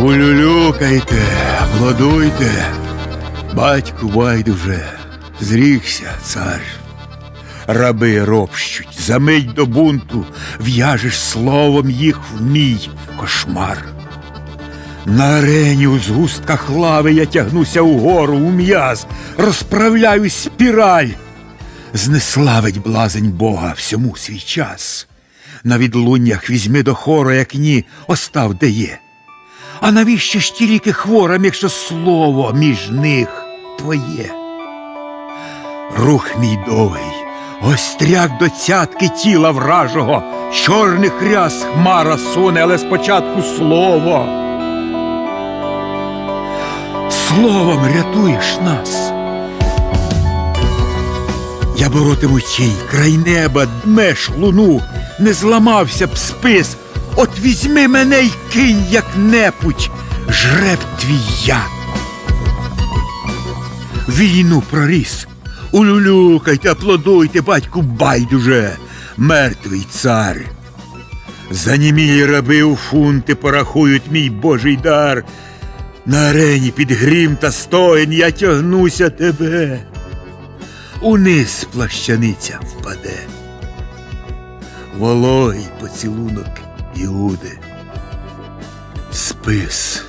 Улюлюкайте, плодуйте, батьку байдуже, зрікся цар. Раби ропщуть, за мить до бунту в'яжеш словом їх в мій кошмар. На арені у згустках лави я тягнуся угору у м'яз, розправляю спіраль. Знеславить блазень Бога всьому свій час. На відлуннях візьми до хору, як ні, остав де є. А навіщо ж ті ріки хворам, якщо слово між них твоє? Рух мій довгий, гостряк до цятки тіла вражого, чорних ряс хмара суне, але спочатку слово. Словом рятуєш нас. Я боротиму тій, край неба, дмеш луну, не зламався б спис. От візьми мене й кинь, як непуть, жреб твій я. Війну проріс. Улюлюкайте, аплодуйте, батьку байдуже, мертвий цар. Занімілі раби у фунти порахують мій божий дар. На арені під грім та стоїн я тягнуся тебе. Униз плащаниця впаде. Вологий поцілунок Іуди. Спис